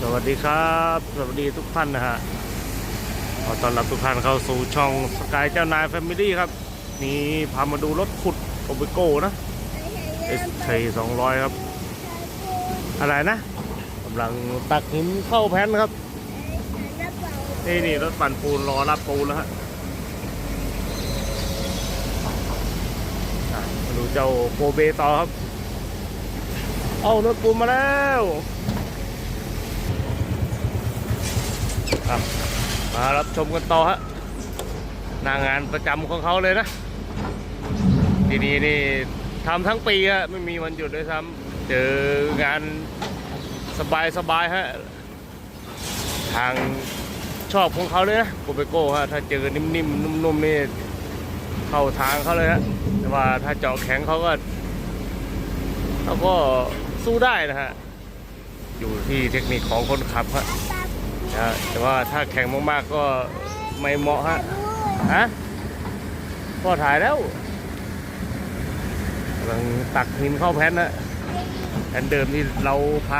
สวัสดีครับ สวัสดีทุกท่านนะฮะขอต้อนรับทุกท่านเข้าสู่ช่องสกายเจ้านายแฟมิลี่ครับ นี่พามาดูรถขุดโอเบโก้นะ SK 200 ครับ อะไรนะกำลังตักหินเข้าแผ่นครับ นี่นี่รถปั่นปูนรอรับปูนแล้วฮะอะมาดูเจ้าโกเบต่อครับ เอารถปูนมาแล้ว ครับมารับชมกันต่อฮะหน้างานประจำของเขาเลยนะ ทีนี้นี่ทำทั้งปีฮะไม่มีวันหยุดด้วยซ้ำเจองานสบายสบายฮะทางชอบของเขาเลยนะโกเบโก้ฮะถ้าเจอนิ่มๆนุ่มๆนี่เข้าทางเขาเลยฮะแต่ว่าถ้าเจาะแข็งเขาก็เขาก็สู้ได้นะฮะอยู่ที่เทคนิคของคนขับฮะ นะแต่ว่าถ้าแข็งมากๆก็ไม่เหมาะฮะฮะพ่อถ่ายแล้วกำลังตักหินเข้าแผ่นนะแผ่นเดิมที่เราพา